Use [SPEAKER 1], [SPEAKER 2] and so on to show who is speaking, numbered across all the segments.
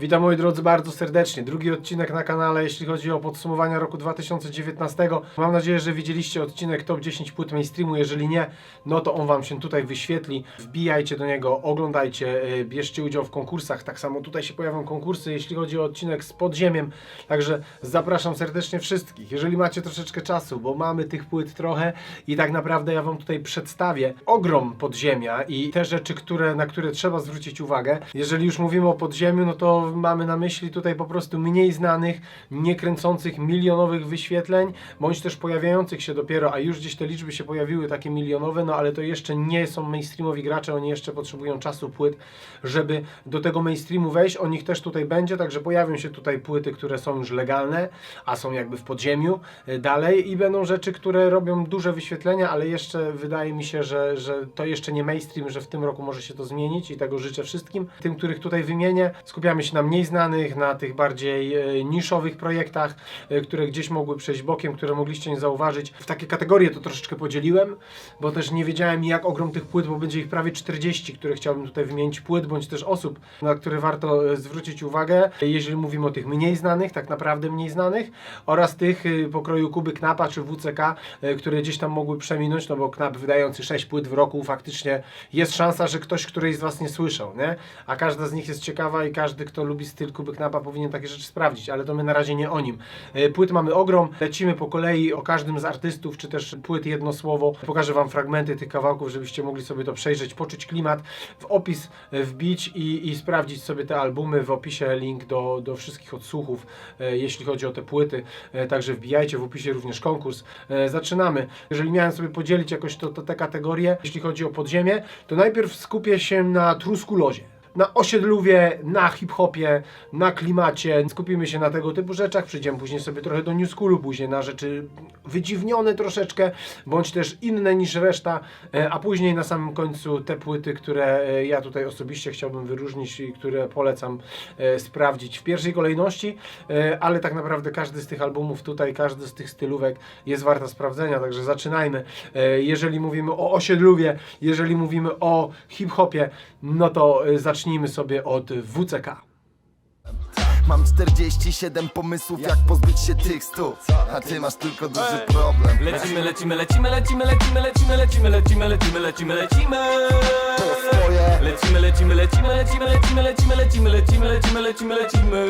[SPEAKER 1] Witam moi drodzy bardzo serdecznie. Drugi odcinek na kanale, jeśli chodzi o podsumowania roku 2019. Mam nadzieję, że widzieliście odcinek Top 10 płyt mainstreamu. Jeżeli nie, no to on Wam się tutaj wyświetli. Wbijajcie do niego, oglądajcie, yy, bierzcie udział w konkursach. Tak samo tutaj się pojawią konkursy, jeśli chodzi o odcinek z podziemiem. Także zapraszam serdecznie wszystkich. Jeżeli macie troszeczkę czasu, bo mamy tych płyt trochę i tak naprawdę ja Wam tutaj przedstawię ogrom podziemia i te rzeczy, które, na które trzeba zwrócić uwagę. Jeżeli już mówimy o podziemiu, no to mamy na myśli tutaj po prostu mniej znanych, nie kręcących milionowych wyświetleń, bądź też pojawiających się dopiero, a już gdzieś te liczby się pojawiły takie milionowe, no ale to jeszcze nie są mainstreamowi gracze, oni jeszcze potrzebują czasu płyt, żeby do tego mainstreamu wejść. O nich też tutaj będzie, także pojawią się tutaj płyty, które są już legalne, a są jakby w podziemiu y, dalej i będą rzeczy, które robią duże wyświetlenia, ale jeszcze wydaje mi się, że, że to jeszcze nie mainstream, że w tym roku może się to zmienić i tego życzę wszystkim. Tym, których tutaj wymienię, skupiamy się na mniej znanych, na tych bardziej e, niszowych projektach, e, które gdzieś mogły przejść bokiem, które mogliście nie zauważyć. W takie kategorie to troszeczkę podzieliłem, bo też nie wiedziałem jak ogrom tych płyt, bo będzie ich prawie 40, które chciałbym tutaj wymienić płyt, bądź też osób, na które warto e, zwrócić uwagę, jeżeli mówimy o tych mniej znanych, tak naprawdę mniej znanych, oraz tych pokroju Kuby Knapa czy WCK, które gdzieś tam mogły przeminąć, no bo Knap wydający 6 płyt w roku faktycznie jest szansa, że ktoś którejś z Was nie słyszał, nie? A każda z nich jest ciekawa i każdy, kto lubi styl Kuby Knapa powinien takie rzeczy sprawdzić, ale to my na razie nie o nim. E, Płyt mamy ogrom, lecimy po kolei o każdym z artystów, czy też płyt jedno słowo. Pokażę Wam fragmenty tych kawałków, żebyście mogli sobie to przejrzeć, poczuć klimat, w opis e, wbić i, i sprawdzić sobie te albumy. W opisie link do, do wszystkich odsłuchów, e, jeśli chodzi o te płyty. Także wbijajcie w opisie również konkurs. Zaczynamy. Jeżeli miałem sobie podzielić jakoś to, to te kategorie, jeśli chodzi o podziemie, to najpierw skupię się na truskulozie na osiedlówie, na hip-hopie, na klimacie. Skupimy się na tego typu rzeczach. Przyjdziemy później sobie trochę do New Schoolu, później na rzeczy wydziwnione troszeczkę, bądź też inne niż reszta, e, a później na samym końcu te płyty, które e, ja tutaj osobiście chciałbym wyróżnić i które polecam e, sprawdzić w pierwszej kolejności, ale tak naprawdę każdy z tych albumów tutaj, każdy z tych stylówek jest warta sprawdzenia, także zaczynajmy. Jeżeli mówimy o osiedlówie, jeżeli mówimy o hip-hopie, no to e, zacznijmy sobie od WCK.
[SPEAKER 2] Mam 47 pomysłów, jak pozbyć się tych stu A ty masz tylko duży problem
[SPEAKER 3] Lecimy, lecimy, lecimy, lecimy, lecimy, lecimy, lecimy, lecimy, lecimy, lecimy, lecimy.
[SPEAKER 2] To swoje
[SPEAKER 3] Lecimy, lecimy, lecimy, lecimy, lecimy, lecimy, lecimy, lecimy, lecimy, lecimy, lecimy.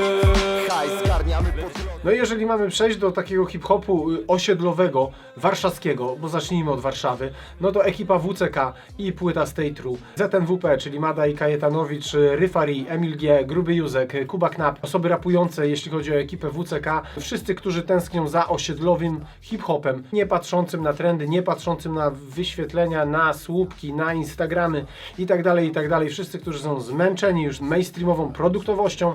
[SPEAKER 2] haj zgarniamy po
[SPEAKER 1] No i jeżeli mamy przejść do takiego hip-hopu y, osiedlowego, warszawskiego, bo zacznijmy od Warszawy, no to ekipa WCK i płyta Stay True, ZNWP, czyli Mada i Kajetanowicz, y, Ryfari, Emil G, Gruby Józek, y, Kuba Knap, osoby rapujące, jeśli chodzi o ekipę WCK, wszyscy, którzy tęsknią za osiedlowym hip-hopem, nie patrzącym na trendy, nie patrzącym na wyświetlenia, na słupki, na Instagramy i tak dalej, i tak wszyscy, którzy są zmęczeni już mainstreamową produktowością,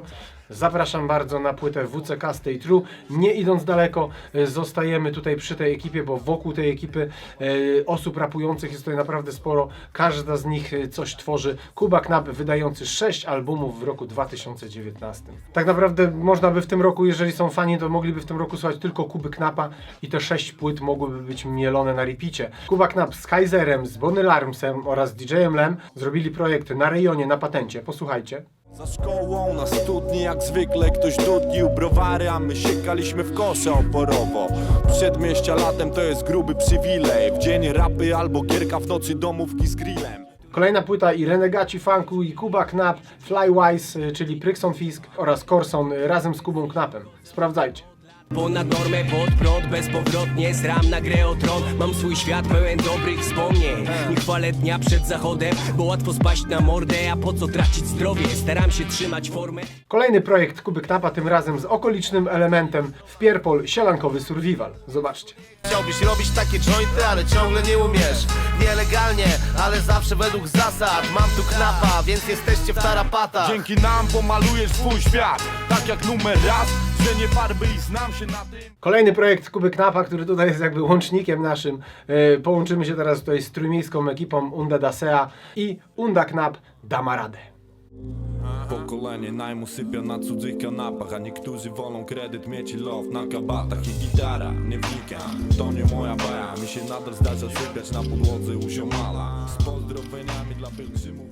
[SPEAKER 1] Zapraszam bardzo na płytę WCK Stay True. Nie idąc daleko, e, zostajemy tutaj przy tej ekipie, bo wokół tej ekipy e, osób rapujących jest tutaj naprawdę sporo. Każda z nich e, coś tworzy. Kuba Knap wydający 6 albumów w roku 2019. Tak naprawdę można by w tym roku, jeżeli są fani, to mogliby w tym roku słuchać tylko Kuby Knapa i te 6 płyt mogłyby być mielone na repicie. Kuba Knap z Kaiserem, z Bonny Larmsem oraz DJ-em Lem zrobili projekt na rejonie, na patencie. Posłuchajcie.
[SPEAKER 4] Za szkołą na studni jak zwykle ktoś dudnił browary, a my siekaliśmy w kosze oporowo. Przedmieścia latem to jest gruby przywilej, w dzień rapy albo gierka w nocy domówki z grillem.
[SPEAKER 1] Kolejna płyta i Renegaci Funku i Kuba Knap, Flywise, y, czyli Prykson Fisk oraz Corson y, razem z Kubą Knapem. Sprawdzajcie.
[SPEAKER 3] Ponad normę, pod prąd, bezpowrotnie Zram na grę o tron. Mam swój świat pełen dobrych wspomnień. Nie chwalę dnia przed zachodem Bo łatwo spaść na mordę A po co tracić zdrowie? Staram się trzymać formę.
[SPEAKER 1] Kolejny projekt Kuby Knapa, tym razem z okolicznym elementem. W Pierpol, sielankowy survival. Zobaczcie.
[SPEAKER 5] Chciałbyś robić takie jointy, ale ciągle nie umiesz. Nielegalnie, ale zawsze według zasad. Mam tu knapa, więc jesteście w tarapatach.
[SPEAKER 4] Dzięki nam pomalujesz swój świat, tak jak numer raz, że nie farby i znam się na tym.
[SPEAKER 1] Kolejny projekt Kuby Knapa, który tutaj jest jakby łącznikiem naszym. E, Połączymy się teraz tutaj z trójmiejską ekipą Unda Dasea i Unda Knap dama radę.
[SPEAKER 4] Pokolenie najmu sypia na cudzych kanapach A niektórzy wolą kredyt mieć i love na kabatach I gitara, nie wnikam, to nie moja baja Mi się nadal zdarza sypiać na podłodze u ziomala Z pozdrowieniami dla pielgrzymów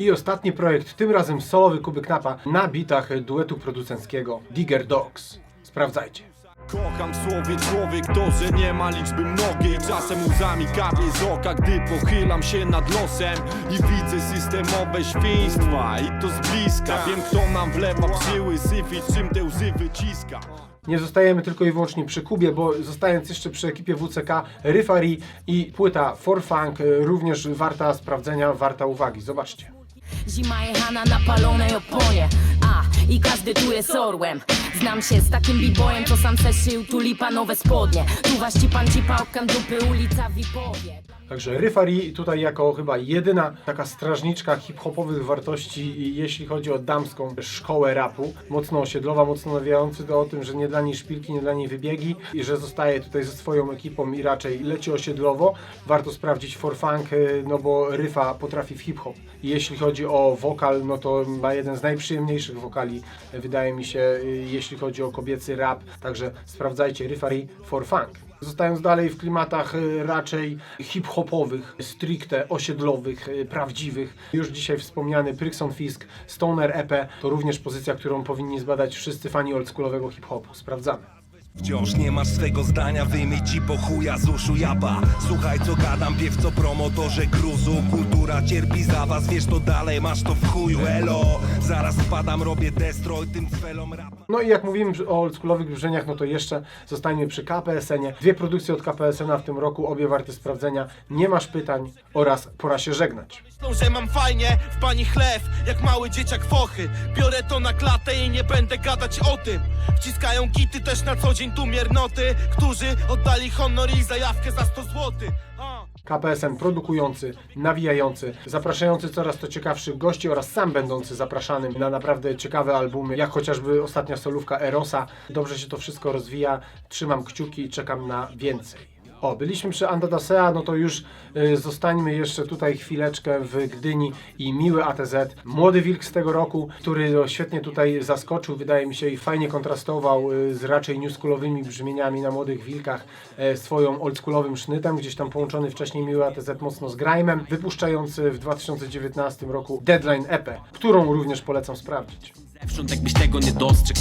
[SPEAKER 1] I ostatni projekt, tym razem solowy Kuby Knapa na bitach duetu producenckiego Digger Dogs. Sprawdzajcie.
[SPEAKER 4] Kocham słowie człowiek to, że nie ma liczby mnogiej Czasem łzami kapie z oka, gdy pochylam się nad losem I widzę systemowe świństwa i to z bliska Wiem kto nam wlewa przyły syf i czym te łzy wyciska
[SPEAKER 1] Nie zostajemy tylko i wyłącznie przy Kubie, bo zostając jeszcze przy ekipie WCK, Ryfari i płyta For Funk y, również warta sprawdzenia, warta uwagi. Zobaczcie.
[SPEAKER 6] Zima jechana na palonej oponie A, i każdy tu jest orłem. Znam się z takim b-boyem, co sam se szył tulipanowe spodnie. Tu waści pan ci pałkę dupy, ulica Wipowie
[SPEAKER 1] Także Ryfari tutaj jako chyba jedyna taka strażniczka hip-hopowych wartości, jeśli chodzi o damską szkołę rapu. Mocno osiedlowa, mocno nawijający to o tym, że nie dla niej szpilki, nie dla niej wybiegi i że zostaje tutaj ze swoją ekipą i raczej leci osiedlowo. Warto sprawdzić for funk, y, no bo Ryfa potrafi w hip-hop. Jeśli chodzi o wokal, no to ma jeden z najprzyjemniejszych wokali, wydaje mi się, y, jeśli chodzi o kobiecy rap. Także sprawdzajcie Ryfari for funk. Zostając dalej w klimatach y, raczej hip-hopowych, stricte osiedlowych, y, prawdziwych, już dzisiaj wspomniany Prixon Fisk, Stoner EP to również pozycja, którą powinni zbadać wszyscy fani oldschoolowego hip-hopu. Sprawdzamy.
[SPEAKER 7] Wciąż nie masz swego zdania, wyjmij ci po chuja z uszu jaba Słuchaj co gadam, piewco promotorze gruzu Kultura cierpi za was, wiesz to dalej, masz to w chuju Elo, zaraz wpadam, robię destroy tym cwelom rapa
[SPEAKER 1] No i jak mówimy o oldschoolowych brzmieniach, no to jeszcze zostańmy przy KPSN-ie. Dwie produkcje od KPSN-a w tym roku, obie warte sprawdzenia. Nie masz pytań oraz pora się żegnać.
[SPEAKER 8] Myślą, że mam fajnie w pani chleb, jak mały dzieciak fochy Biorę to na klatę i nie będę gadać o tym Wciskają gity też na co dzień tu miernoty Którzy oddali honor i zajawkę za 100 złotych A.
[SPEAKER 1] KPSN produkujący, nawijający, zapraszający coraz to ciekawszych gości oraz sam będący zapraszanym na naprawdę ciekawe albumy, jak chociażby ostatnia solówka Erosa. Dobrze się to wszystko rozwija, trzymam kciuki i czekam na więcej. O, byliśmy przy Andadasea, no to już y, zostańmy jeszcze tutaj chwileczkę w Gdyni i miły ATZ. Młody Wilk z tego roku, który no, świetnie tutaj zaskoczył, wydaje mi się, i fajnie kontrastował y, z raczej newschoolowymi brzmieniami na Młodych Wilkach e, swoją oldschoolowym sznytem, gdzieś tam połączony wcześniej miły ATZ mocno z Grime'em, wypuszczający w 2019 roku Deadline EP, którą również polecam sprawdzić.
[SPEAKER 3] Zewsząd jakbyś tego nie dostrzegł,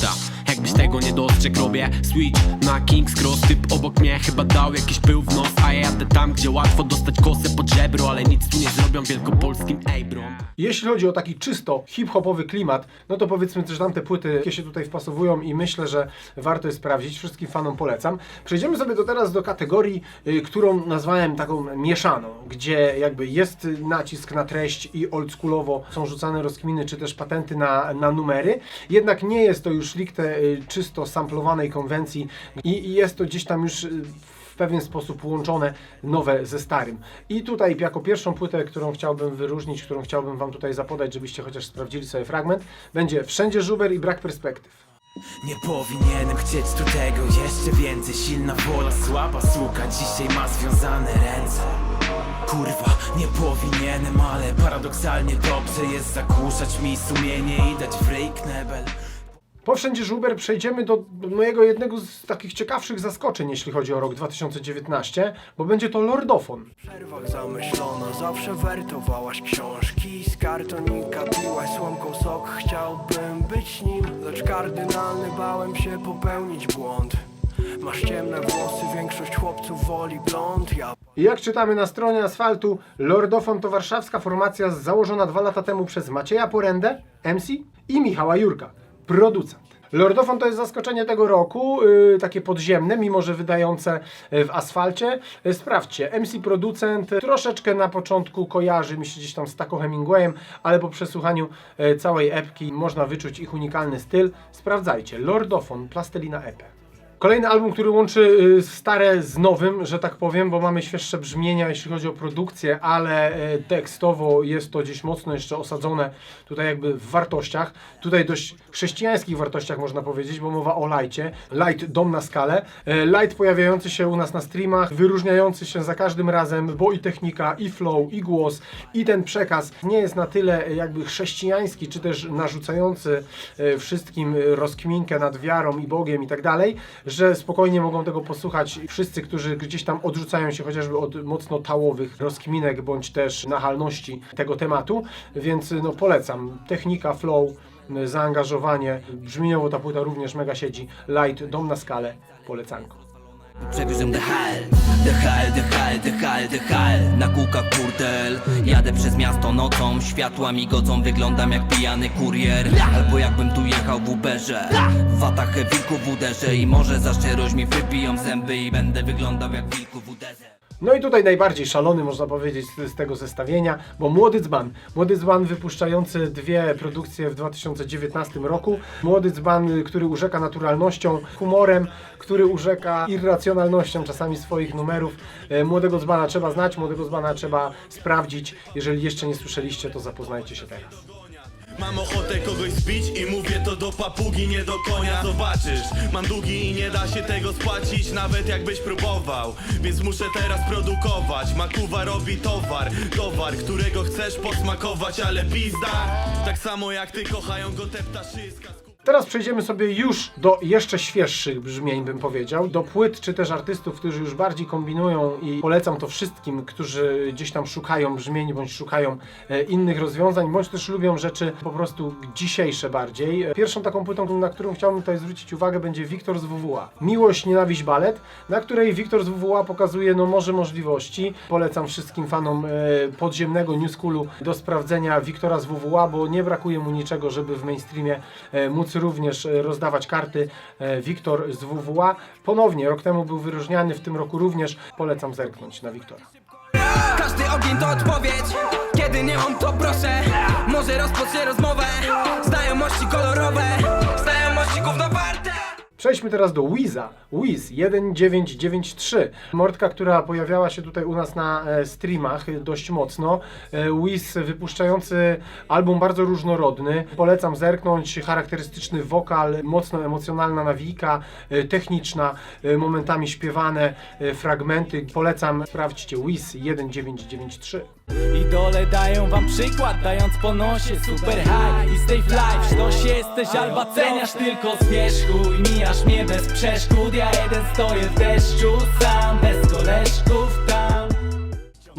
[SPEAKER 3] Jakbyś tego nie dostrzegł, robię switch na King's Cross Typ obok mnie chyba dał jakiś pył w nos A ja jadę tam, gdzie łatwo dostać kosę pod żebro Ale nic tu nie zrobią wielkopolskim
[SPEAKER 1] Jeśli chodzi o taki czysto hip-hopowy klimat, no to powiedzmy też tamte płyty, jakie się tutaj wpasowują i myślę, że warto je sprawdzić. Wszystkim fanom polecam. Przejdziemy sobie do teraz do kategorii, y, którą nazwałem taką mieszaną, gdzie jakby jest nacisk na treść i oldschoolowo są rzucane rozkminy czy też patenty na, na numery. Jednak nie jest to już stricte y, czysto samplowanej konwencji i, i jest to gdzieś tam już y, w pewien sposób łączone nowe ze starym. I tutaj jako pierwszą płytę, którą chciałbym wyróżnić, którą chciałbym Wam tutaj zapodać, żebyście chociaż sprawdzili sobie fragment, będzie Wszędzie żuber i brak perspektyw.
[SPEAKER 9] Nie powinienem chcieć tu tego jeszcze więcej Silna wola, słaba suka dzisiaj ma związane ręce Kurwa, nie powinienem, ale paradoksalnie dobrze jest zagłuszać mi sumienie i dać w ryj knebel
[SPEAKER 1] Po Wszędzie żuber przejdziemy do mojego jednego z takich ciekawszych zaskoczeń, jeśli chodzi o rok 2019, bo będzie to Lordofon.
[SPEAKER 10] przerwach zamyślona Zawsze wertowałaś książki. Z kartonika Piłaś słomką sok, chciałbym być nim Lecz kardynalny bałem się popełnić błąd. Masz ciemne włosy, większość chłopców woli blond Ja
[SPEAKER 1] I jak czytamy na stronie Asfaltu, Lordofon to warszawska formacja założona dwa lata temu przez Macieja Porendę, MC i Michała Jurka, producent. Lordofon to jest zaskoczenie tego roku, yy, takie podziemne, mimo że wydające yy, w asfalcie. Yy, sprawdźcie, MC producent yy, troszeczkę na początku kojarzy mi się gdzieś tam z Taco Hemingwayem, ale po przesłuchaniu yy, całej epki można wyczuć ich unikalny styl. Sprawdzajcie, Lordofon, Plastelina EP. Kolejny album, który łączy y, stare z nowym, że tak powiem, bo mamy świeższe brzmienia, jeśli chodzi o produkcję, ale y, tekstowo jest to gdzieś mocno jeszcze osadzone tutaj jakby w wartościach. Tutaj dość chrześcijańskich wartościach można powiedzieć, bo mowa o lajcie. Light dom na skalę. Y, Light pojawiający się u nas na streamach, wyróżniający się za każdym razem, bo i technika, i flow, i głos, i ten przekaz nie jest na tyle jakby chrześcijański, czy też narzucający wszystkim rozkminkę nad wiarą i Bogiem i tak dalej, że spokojnie mogą tego posłuchać wszyscy, którzy gdzieś tam odrzucają się chociażby od mocno tałowych rozkminek bądź też nachalności tego tematu, więc no polecam. Technika, flow, zaangażowanie, brzmieniowo ta płyta również mega siedzi. Light, dom na skalę, polecanko.
[SPEAKER 3] DHL, DHL, DHL, DHL Na kółkach kurtel Jadę przez miasto nocą Światła migodzą, wyglądam jak pijany kurier. Albo jakbym tu jechał w Uberze. W watach wilków w uderze I może za szczerość mi wybiją zęby I będę wyglądał jak wilku w uderze
[SPEAKER 1] No i tutaj najbardziej szalony, można powiedzieć, z, tego zestawienia, bo Młody Dzban. Młody Dzban wypuszczający dwie produkcje w 2019 roku. Młody Dzban, który urzeka naturalnością, humorem, który urzeka irracjonalnością czasami swoich numerów. E, Młodego Dzbana trzeba znać, Młodego Dzbana trzeba sprawdzić. Jeżeli jeszcze nie słyszeliście, to zapoznajcie się teraz.
[SPEAKER 8] Mam ochotę kogoś zbić i mówię to do papugi, nie do konia. Zobaczysz, mam długi i nie da się tego spłacić Nawet jakbyś próbował, więc muszę teraz produkować. Makuwa robi towar, towar, którego chcesz posmakować Ale pizda, tak samo jak ty kochają go te ptaszyska
[SPEAKER 1] Teraz przejdziemy sobie już do jeszcze świeższych brzmień, bym powiedział, do płyt czy też artystów, którzy już bardziej kombinują i polecam to wszystkim, którzy gdzieś tam szukają brzmień bądź szukają e, innych rozwiązań, bądź też lubią rzeczy po prostu dzisiejsze bardziej. Pierwszą taką płytą, na którą chciałbym tutaj zwrócić uwagę, będzie Wiktor z WWA. Miłość, nienawiść, balet, na której Wiktor z WWA pokazuje no morze możliwości. Polecam wszystkim fanom e, podziemnego New Schoolu do sprawdzenia Wiktora z WWA, bo nie brakuje mu niczego, żeby w mainstreamie e, móc również e, rozdawać karty. E, Wiktor z WWA ponownie, rok temu był wyróżniany, w tym roku również. Polecam zerknąć na Wiktora.
[SPEAKER 3] Każdy ogień to odpowiedź Kiedy nie mam to proszę Może rozpocznę rozmowę Znajomości kolorowe Znajomości gówno
[SPEAKER 1] Przejdźmy teraz do Wiza. Wiz 1993. Mordka, która pojawiała się tutaj u nas na e, streamach dość mocno. E, Wiz wypuszczający album bardzo różnorodny. Polecam zerknąć. Charakterystyczny wokal, mocno emocjonalna nawijka, e, techniczna, momentami śpiewane fragmenty. Polecam, sprawdźcie Wiz 1993.
[SPEAKER 9] Idole dają wam przykład, dając po nosie super high. I stay fly, w sztosie jesteś alba ceniasz tylko z wierzchu I mijasz mnie bez przeszkód, ja jeden stoję w deszczu Sam, bez
[SPEAKER 1] I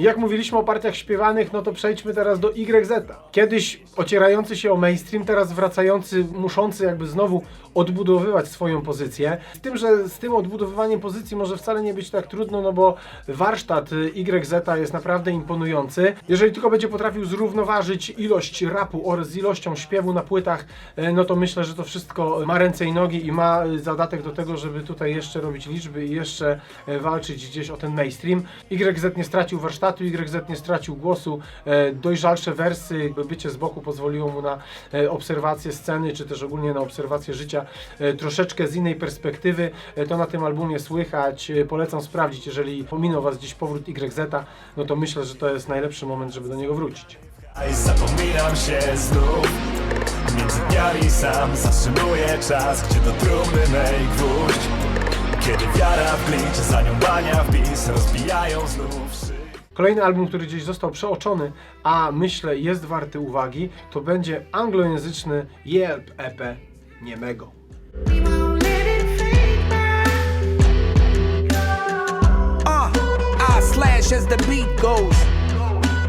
[SPEAKER 1] Jak mówiliśmy o partiach śpiewanych, no to przejdźmy teraz do YZ. Kiedyś ocierający się o mainstream, teraz wracający, muszący jakby znowu odbudowywać swoją pozycję. Z tym, że z tym odbudowywaniem pozycji może wcale nie być tak trudno, no bo warsztat YZ jest naprawdę imponujący. Jeżeli tylko będzie potrafił zrównoważyć ilość rapu oraz ilością śpiewu na płytach, y, no to myślę, że to wszystko ma ręce i nogi i ma zadatek do tego, żeby tutaj jeszcze robić liczby i jeszcze y, walczyć gdzieś o ten mainstream. YZ nie stracił warsztatu, YZ nie stracił głosu, e, dojrzalsze wersy, jakby bycie z boku pozwoliło mu na e, obserwację sceny, czy też ogólnie na obserwację życia e, troszeczkę z innej perspektywy. To na tym albumie słychać. Polecam sprawdzić, jeżeli pominął Was gdzieś powrót YZ, no to myślę, że to jest najlepszy moment, żeby do niego wrócić.
[SPEAKER 11] I zapominam się znów Między dniami sam zatrzymuję czas Gdzie do trumny mej gwóźdź Kiedy wiara w glicz, za nią bania w bis Rozbijają znów szyb
[SPEAKER 1] Kolejny album, który gdzieś został przeoczony, a myślę jest warty uwagi, to będzie anglojęzyczny Yelp EP Niemego.
[SPEAKER 3] Uh, as the beat goes.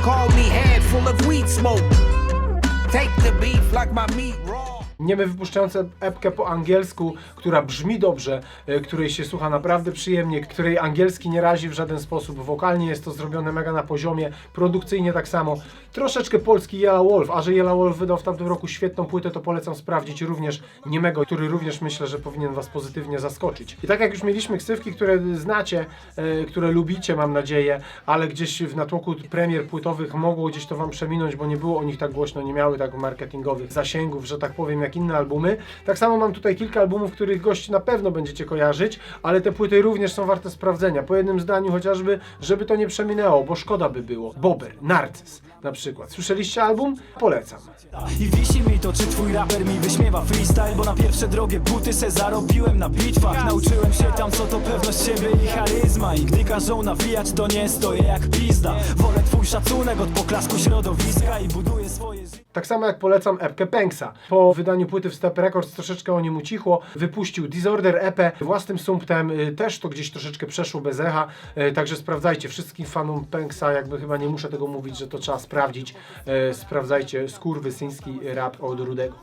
[SPEAKER 3] Call me head full of weed smoke. Take the beef like my meat.
[SPEAKER 1] Niemy wypuszczające epkę po angielsku, która brzmi dobrze, e, której się słucha naprawdę przyjemnie, której angielski nie razi w żaden sposób. Wokalnie jest to zrobione mega na poziomie, produkcyjnie tak samo. Troszeczkę polski Yellow Wolf, a że Yellow Wolf wydał w tamtym roku świetną płytę, to polecam sprawdzić również Niemego, który również myślę, że powinien Was pozytywnie zaskoczyć. I tak jak już mieliśmy ksywki, które znacie, e, które lubicie, mam nadzieję, ale gdzieś w natłoku premier płytowych mogło gdzieś to Wam przeminąć, bo nie było o nich tak głośno, nie miały tak marketingowych zasięgów, że tak powiem, jak jak inne albumy. Tak samo mam tutaj kilka albumów, których gości na pewno będziecie kojarzyć, ale te płyty również są warte sprawdzenia. Po jednym zdaniu chociażby, żeby to nie przeminęło, bo szkoda by było. Bober, Narcyz na przykład. Słyszeliście album? Polecam.
[SPEAKER 9] I wisi mi to, czy twój raper mi wyśmiewa freestyle Bo na pierwsze drogie buty se zarobiłem na bitwach Nauczyłem się tam co to pewność siebie i charyzma I gdy każą nawijać to nie stoję jak pizda Wolę twój szacunek od poklasku środowiska I buduję swoje życie
[SPEAKER 1] Tak samo jak polecam epkę Penksa. Po wydaniu płyty w Step Records troszeczkę o nim ucichło. Wypuścił Disorder EP własnym sumptem. y, Też to gdzieś troszeczkę przeszło bez echa. y, Także sprawdzajcie. Wszystkim fanom Penksa, jakby chyba nie muszę tego mówić, że to trzeba sprawdzić. y, Sprawdzajcie skurwysyński rap od Rudego.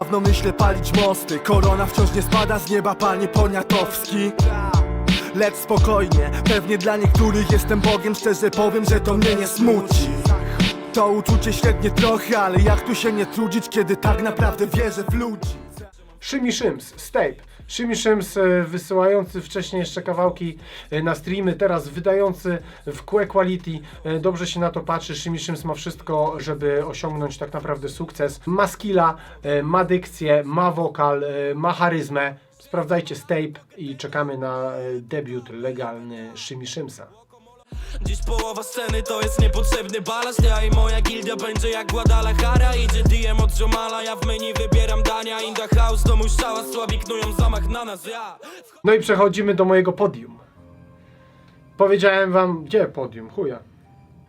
[SPEAKER 10] Dawno myślę palić mosty. Korona wciąż nie spada z nieba, panie Poniatowski. Lecz spokojnie, pewnie dla niektórych jestem Bogiem. Szczerze powiem, że to mnie nie smuci. To uczucie średnie trochę, ale jak tu się nie trudzić Kiedy tak naprawdę wierzę w ludzi
[SPEAKER 1] Szymi Szyms, Stape. Szymi Szyms e, wysyłający wcześniej jeszcze kawałki e, na streamy, teraz wydający w QE Quality. E, Dobrze się na to patrzy. Szymi Szyms ma wszystko, żeby osiągnąć tak naprawdę sukces. Ma skilla, ma dykcję, ma wokal, ma charyzmę. Sprawdzajcie Stape i czekamy na debiut legalny Szymi Szymsa.
[SPEAKER 8] Dziś połowa sceny to jest niepotrzebny balast. Ja i moja gildia będzie jak Guadalajara. Idzie DM od Jomala, ja w menu wybieram dania. Inda house, mój szała, słabi knują zamach na nas, ja.
[SPEAKER 1] No i przechodzimy do mojego podium. Powiedziałem wam, gdzie podium? Chuja.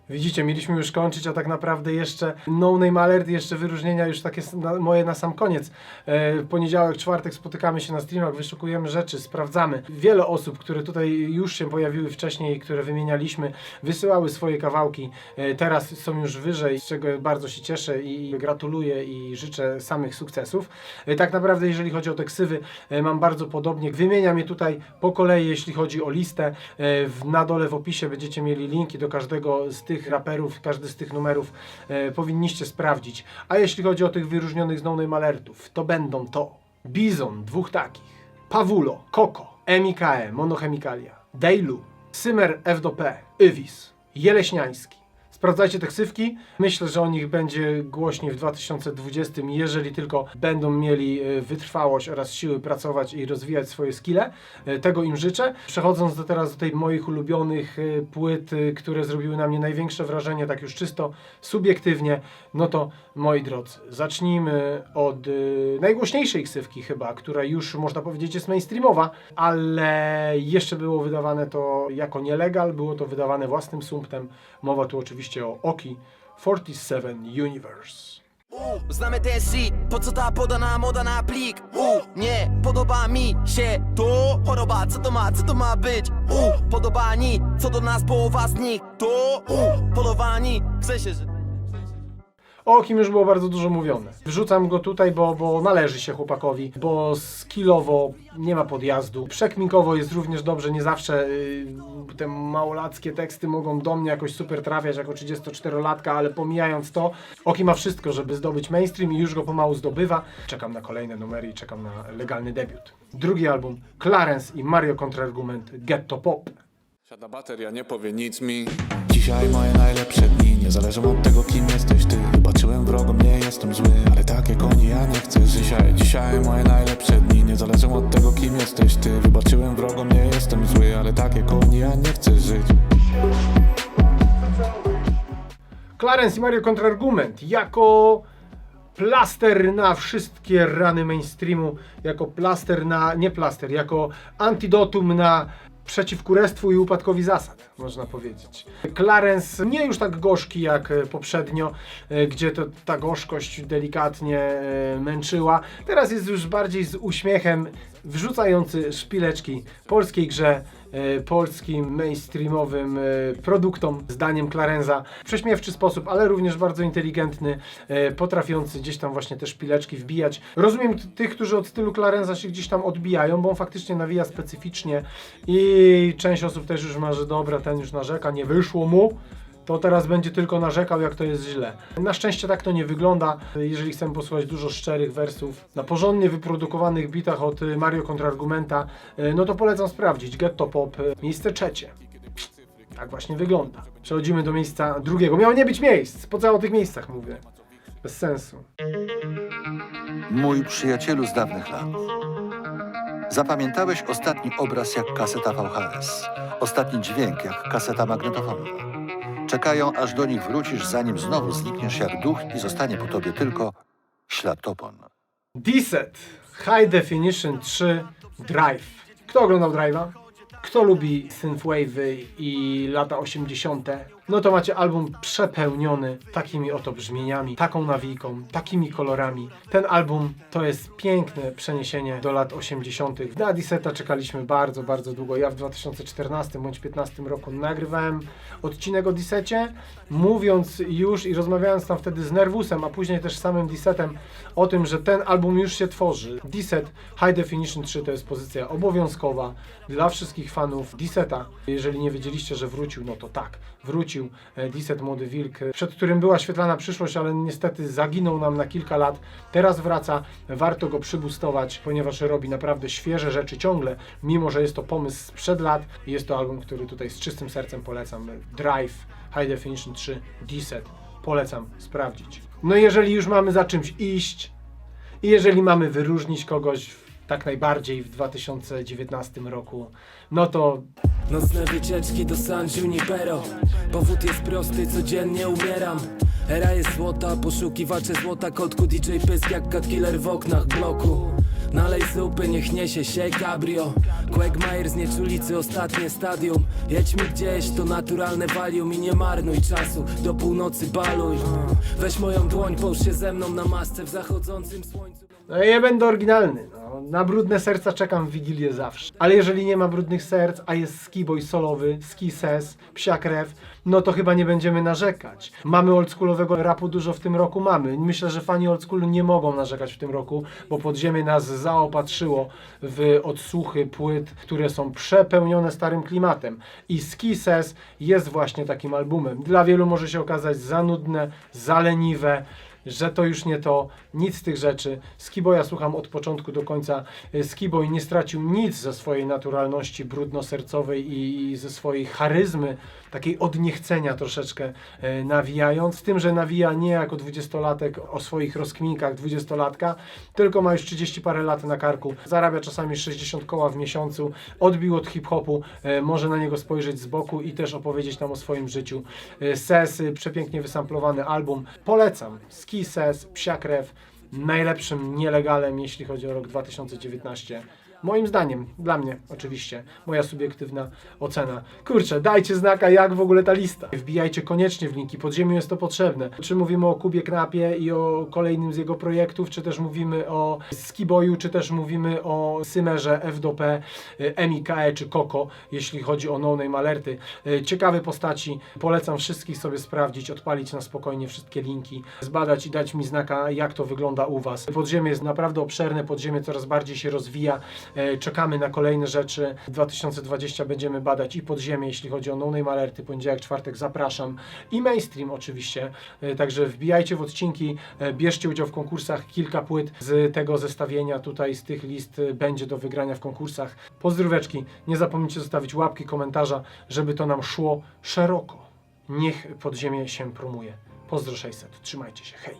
[SPEAKER 1] Widzicie, mieliśmy już kończyć, a tak naprawdę jeszcze No Name Alert, jeszcze wyróżnienia już takie na, moje na sam koniec. E, poniedziałek, czwartek spotykamy się na streamach, wyszukujemy rzeczy, sprawdzamy. Wiele osób, które tutaj już się pojawiły wcześniej, które wymienialiśmy, wysyłały swoje kawałki. E, teraz są już wyżej, z czego bardzo się cieszę i gratuluję i życzę samych sukcesów. E, tak naprawdę, jeżeli chodzi o te ksywy, e, mam bardzo podobnie. Wymieniam je tutaj po kolei, jeśli chodzi o listę. E, w, na dole w opisie będziecie mieli linki do każdego z tych raperów, każdy z tych numerów e, powinniście sprawdzić. A jeśli chodzi o tych wyróżnionych z No Alertów, to będą to Bizon, dwóch takich, Pawulo, Koko, MIKE, Monochemikalia, Dejlu, Symer F do P, Ywis, Jeleśniański. Sprawdzajcie te ksywki. Myślę, że o nich będzie głośniej w 2020, jeżeli tylko będą mieli e, wytrwałość oraz siły pracować i rozwijać swoje skille. E, Tego im życzę. Przechodząc do teraz do tej moich ulubionych e, płyt, które zrobiły na mnie największe wrażenie, tak już czysto subiektywnie, no to moi drodzy, zacznijmy od najgłośniejszej ksywki chyba, która już można powiedzieć jest mainstreamowa, ale jeszcze było wydawane to jako nielegal, było to wydawane własnym sumptem. Mowa tu oczywiście o Oki 47 Universe.
[SPEAKER 12] U, znamy ten shit, po co ta podana moda na plik? U, nie, podoba mi się to Choroba, co to ma, co to ma być? U, podobani, co do nas połowa z nich To, u, polowani, chce się, że...
[SPEAKER 1] O kim już było bardzo dużo mówione. Wrzucam go tutaj, bo, bo należy się chłopakowi, bo skillowo nie ma podjazdu. Przekminkowo jest również dobrze, nie zawsze y, te małolackie teksty mogą do mnie jakoś super trafiać jako 34-latka, ale pomijając to, Oki ma wszystko, żeby zdobyć mainstream i już go pomału zdobywa. Czekam na kolejne numery i czekam na legalny debiut. Drugi album, Clarence i Mario Kontrargument Ghetto Pop.
[SPEAKER 13] Siada bateria, nie powie nic mi Dzisiaj moje najlepsze dni Nie zależą od tego kim jesteś ty Wybaczyłem wrogom, nie jestem zły Ale tak jak oni ja nie chcę dzisiaj Dzisiaj moje najlepsze dni Nie zależą od tego kim jesteś. Ty Wybaczyłem wrogom, nie jestem zły Ale tak jak oni ja nie chcę żyć.
[SPEAKER 1] Clarence i Mario Kontrargument. Jako plaster na wszystkie rany mainstreamu, jako plaster na, nie plaster, jako antidotum na przeciwkurestwu i upadkowi zasad, można powiedzieć. Clarence nie już tak gorzki jak e, poprzednio, e, gdzie to ta gorzkość delikatnie e, męczyła. Teraz jest już bardziej z uśmiechem, wrzucający szpileczki polskiej grze, polskim mainstreamowym e, produktom, zdaniem Clarenza. W prześmiewczy sposób, ale również bardzo inteligentny, e, potrafiący gdzieś tam właśnie te szpileczki wbijać. Rozumiem tych, którzy od stylu Clarenza się gdzieś tam odbijają, bo on faktycznie nawija specyficznie i część osób też już ma, że dobra, ten już narzeka, nie wyszło mu to teraz będzie tylko narzekał, jak to jest źle. Na szczęście tak to nie wygląda. Jeżeli chcemy posłuchać dużo szczerych wersów na porządnie wyprodukowanych bitach od Mario Kontrargumenta, y, no to polecam sprawdzić. Ghetto Pop, y, miejsce trzecie. Tak właśnie wygląda. Przechodzimy do miejsca drugiego. Miało nie być miejsc, po o tych miejscach mówię? Bez sensu.
[SPEAKER 14] Mój przyjacielu z dawnych lat. Zapamiętałeś ostatni obraz jak kaseta VHS, ostatni dźwięk jak kaseta magnetofonowa. Czekają, aż do nich wrócisz, zanim znowu znikniesz jak duch i zostanie po tobie tylko śladopon.
[SPEAKER 1] Deset High Definition 3 Drive. Kto oglądał Drive'a? Kto lubi synthwave'y i lata 80. No to macie album przepełniony takimi oto brzmieniami, taką nawijką, takimi kolorami. Ten album to jest piękne przeniesienie do lat 80. Na Diseta czekaliśmy bardzo, bardzo długo. Ja w 2014 bądź 2015 roku nagrywałem odcinek o Disecie, mówiąc już i rozmawiając tam wtedy z Nervusem, a później też samym Disetem o tym, że ten album już się tworzy. Diset High Definition 3 to jest pozycja obowiązkowa dla wszystkich fanów Diseta. Jeżeli nie wiedzieliście, że wrócił, no to tak, wrócił e, Diset Młody Wilk, e, przed którym była świetlana przyszłość, ale niestety zaginął nam na kilka lat. Teraz wraca, warto go przybustować, ponieważ robi naprawdę świeże rzeczy ciągle, mimo że jest to pomysł sprzed lat jest to album, który tutaj z czystym sercem polecam. Drive High Definition 3 Diset. Polecam sprawdzić. No jeżeli już mamy za czymś iść i jeżeli mamy wyróżnić kogoś tak najbardziej w 2019 roku, no to
[SPEAKER 9] Nocne wycieczki do San Junipero. Powód jest prosty, codziennie umieram. Era jest złota, poszukiwacze złota Kotku DJ pysk jak cut killer w oknach bloku. Nalej zupy, niech niesie się cabrio. Quagmire z nieczulicy, ostatnie stadium. Jedź mi gdzieś, to naturalne I nie marnuj czasu, do północy baluj. Weź moją dłoń, połóż się ze mną na masce W zachodzącym słońcu.
[SPEAKER 1] No ja będę oryginalny. No. Na brudne serca czekam w Wigilię zawsze. Ale jeżeli nie ma brudnych serc, a jest skiboy solowy, ski ses, psia krew, no to chyba nie będziemy narzekać. Mamy oldschoolowego rapu dużo w tym roku, mamy. Myślę, że fani oldschoolu nie mogą narzekać w tym roku, bo podziemie nas zaopatrzyło w odsłuchy płyt, które są przepełnione starym klimatem. I Ski Ses jest właśnie takim albumem. Dla wielu może się okazać za nudne, za leniwe, że to już nie to, nic z tych rzeczy. Skiboya słucham od początku do końca. Y, Skiboy nie stracił nic ze swojej naturalności brudno-sercowej i, i ze swojej charyzmy, takiej odniechcenia troszeczkę e, nawijając. Tym, że nawija nie jako dwudziestolatek o swoich rozkminkach dwudziestolatka, tylko ma już 30 parę lat na karku. Zarabia czasami 60 koła w miesiącu. Odbił od hip-hopu, e, może na niego spojrzeć z boku i też opowiedzieć nam o swoim życiu. E, przepięknie wysamplowany album. Polecam. Ski Ses, Psia Krew, najlepszym nielegalem, jeśli chodzi o rok 2019. Moim zdaniem, dla mnie oczywiście, moja subiektywna ocena. Kurczę, dajcie znaka, jak w ogóle ta lista. Wbijajcie koniecznie w linki, pod ziemią jest to potrzebne. Czy mówimy o Kubie Knapie i o kolejnym z jego projektów, czy też mówimy o Skiboyu, czy też mówimy o Symerze, F2P, y, MIKE czy Koko, jeśli chodzi o No Name Alerty. Y, Ciekawe postaci, polecam wszystkich sobie sprawdzić, odpalić na spokojnie wszystkie linki, zbadać i dać mi znaka, jak to wygląda u Was. Podziemie jest naprawdę obszerne, podziemie coraz bardziej się rozwija. E, Czekamy na kolejne rzeczy. 2020 będziemy badać i podziemie, jeśli chodzi o No Name Alerty. Poniedziałek, czwartek zapraszam. I mainstream oczywiście. E, Także wbijajcie w odcinki, e, bierzcie udział w konkursach. Kilka płyt z tego zestawienia tutaj, z tych list będzie do wygrania w konkursach. Pozdróweczki. Nie zapomnijcie zostawić łapki, komentarza, żeby to nam szło szeroko. Niech podziemie się promuje. Pozdro 600. Trzymajcie się. Hej.